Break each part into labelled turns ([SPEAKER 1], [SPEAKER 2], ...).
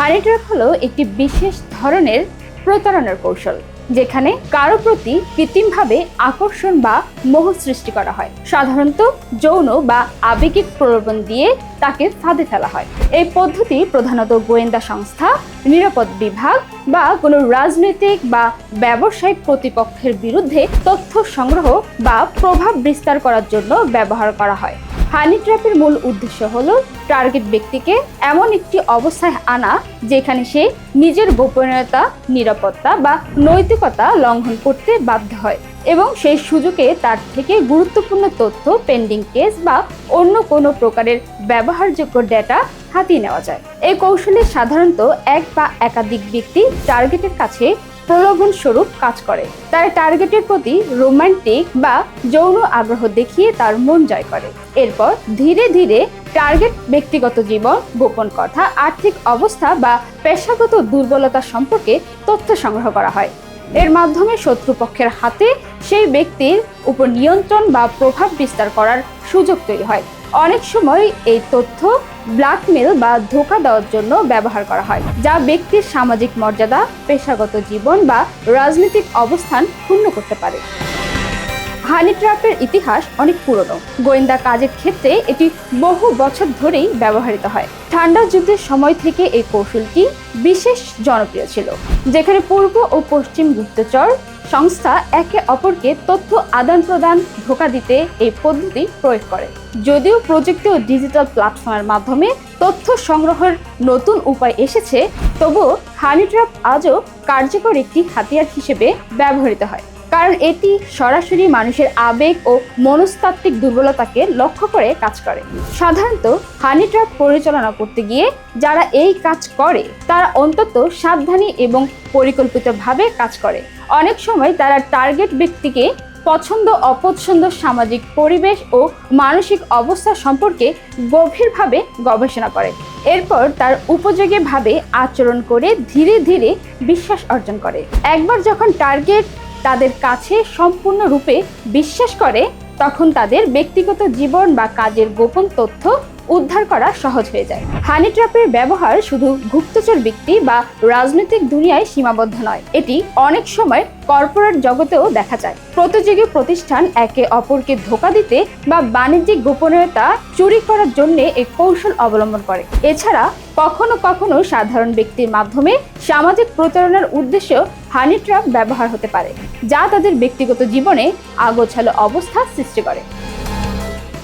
[SPEAKER 1] হানি trap হলো একটি বিশেষ ধরনের প্রতারণার কৌশল, যেখানে কারও প্রতি কৃত্রিমভাবে আকর্ষণ বা মোহ সৃষ্টি করা হয়। সাধারণত যৌন বা আবেগিক প্রলোভন দিয়ে তাকে ফাঁদে ফেলা হয়। এই পদ্ধতি প্রধানত গোয়েন্দা সংস্থা, নিরাপদ বিভাগ বা কোনো রাজনৈতিক বা ব্যবসায়িক প্রতিপক্ষের বিরুদ্ধে তথ্য সংগ্রহ বা প্রভাব বিস্তার করার জন্য ব্যবহার করা হয়। হানি ট্র্যাপের মূল উদ্দেশ্য হল টার্গেট ব্যক্তিকে এমন একটি অবস্থায় আনা যেখানে সে নিজের গোপনীয়তা, নিরাপত্তা বা নৈতিকতা লঙ্ঘন করতে বাধ্য হয় এবং সেই সুযোগে তার থেকে গুরুত্বপূর্ণ তথ্য পেন্ডিং কেস বা অন্য কোনো প্রকারের ব্যবহারযোগ্য ডেটা হাতিয়ে নেওয়া যায়। এই কৌশলে সাধারণত এক বা একাধিক ব্যক্তি টার্গেটের কাছে প্রলোভন স্বরূপ কাজ করে। তারা টার্গেটের প্রতি রোমান্টিক বা যৌন আগ্রহ দেখিয়ে তার মন জয় করে। এরপর ধীরে ধীরে টার্গেট ব্যক্তিগত জীবন, গোপন কথা, আর্থিক অবস্থা বা পেশাগত দুর্বলতা সম্পর্কে তথ্য সংগ্রহ করা হয়। এর মাধ্যমে শত্রুপক্ষের হাতে সেই ব্যক্তির উপর নিয়ন্ত্রণ বা প্রভাব বিস্তার করার সুযোগ তৈরি হয়। অনেক সময় এই তথ্য ব্ল্যাকমেল বা ধোকা দেওয়ার জন্য ব্যবহার করা হয়, যা ব্যক্তির সামাজিক মর্যাদা, পেশাগত জীবন বা রাজনৈতিক অবস্থান ক্ষুণ্ণ করতে পারে। হানি ট্র্যাপের ইতিহাস অনেক পুরনো। গোয়েন্দা কাজের ক্ষেত্রে এটি বহু বছর ধরেই ব্যবহৃত হয়। ঠান্ডা যুদ্ধের সময় থেকে এই কৌশলটি বিশেষ জনপ্রিয় ছিল, যেখানে পূর্ব ও পশ্চিম গুপ্তচর সংস্থা একে অপরকে তথ্য আদান প্রদান ধোকা দিতে এই পদ্ধতি প্রয়োগ করে। যদিও প্রযুক্তি ও ডিজিটাল প্ল্যাটফর্মের মাধ্যমে তথ্য সংগ্রহের নতুন উপায় এসেছে, তবুও হানিট্র্যাপ আজও কার্যকর একটি হাতিয়ার হিসেবে ব্যবহৃত হয়। কারণ এটি সরাসরি মানুষের আবেগ ও মনস্তাত্ত্বিক দুর্বলতাকে লক্ষ্য করে কাজ করে। সাধারণত হানি ট্র্যাপ পরিচালনা করতে গিয়ে যারা এই কাজ করে, তারা অন্তত সাবধানী এবং পরিকল্পিতভাবে কাজ করে। অনেক সময় তারা টার্গেট ব্যক্তিকে পছন্দ, অপছন্দ, সামাজিক পরিবেশ ও মানসিক অবস্থা সম্পর্কে গভীরভাবে গবেষণা করে। এরপর তার উপযোগীভাবে আচরণ করে ধীরে ধীরে বিশ্বাস অর্জন করে। একবার যখন টার্গেট তাদের কাছে সম্পূর্ণরূপে বিশ্বাস করে তখন তাদের ব্যক্তিগত জীবন বা কাজের গোপন তথ্য উদ্ধার করা সহজ হয়ে যায়। হানি ট্র্যাপের ব্যবহার শুধু গুপ্তচর ব্যক্তি বা রাজনৈতিক দুনিয়ায় সীমাবদ্ধ নয়, এটি অনেক সময় কর্পোরেট জগতেও দেখা যায়। প্রতিযোগী প্রতিষ্ঠান একে অপরকে ধোকা দিতে বা বাণিজ্যিক গোপনীয়তা চুরি করার জন্য এই কৌশল অবলম্বন করে। এছাড়া, কখনো কখনো সাধারণ ব্যক্তির মাধ্যমে সামাজিক প্রতারণার উদ্দেশ্য হানি ট্র্যাপ ব্যবহার হতে পারে, যা তাদের ব্যক্তিগত জীবনে আগোছালো অবস্থা সৃষ্টি করে।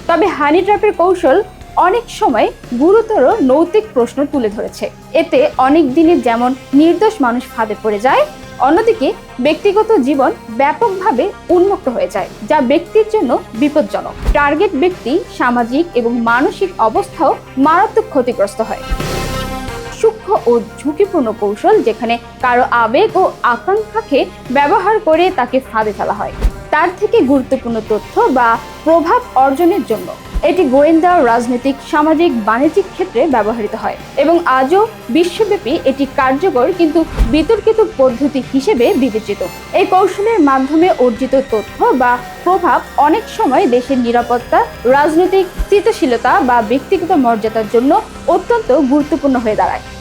[SPEAKER 1] তবে হানি ট্র্যাপের কৌশল অনেক সময় গুরুতর নৈতিক প্রশ্ন তুলে ধরেছে। এতে অনেক দিনে যেমন নির্দোষ মানুষ ফাঁদে পড়ে যায়, অন্যদিকে ব্যক্তিগত জীবন ব্যাপকভাবে উন্মুক্ত হয়ে যায়, যা ব্যক্তির জন্য বিপজ্জনক। টার্গেট ব্যক্তি, সামাজিক এবং মানসিক অবস্থাও মারাত্মক ক্ষতিগ্রস্ত হয়। সূক্ষ্ম ও ঝুঁকিপূর্ণ কৌশল যেখানে কারও আবেগ ও আকাঙ্ক্ষাকে ব্যবহার করে তাকে ফাঁদে ফেলা হয়, তার থেকে গুরুত্বপূর্ণ তথ্য বা প্রভাব অর্জনের জন্য। এটি গোয়েন্দা, রাজনৈতিক, সামাজিক, বাণিজ্যিক ক্ষেত্রে ব্যবহৃত হয় এবং আজও বিশ্বব্যাপী এটি কার্যকর কিন্তু বিতর্কিত পদ্ধতি হিসেবে বিবেচিত। এই কৌশলের মাধ্যমে অর্জিত তথ্য বা প্রভাব অনেক সময় দেশের নিরাপত্তা, রাজনৈতিক স্থিতিশীলতা বা ব্যক্তিগত মর্যাদার জন্য অত্যন্ত গুরুত্বপূর্ণ হয়ে দাঁড়ায়।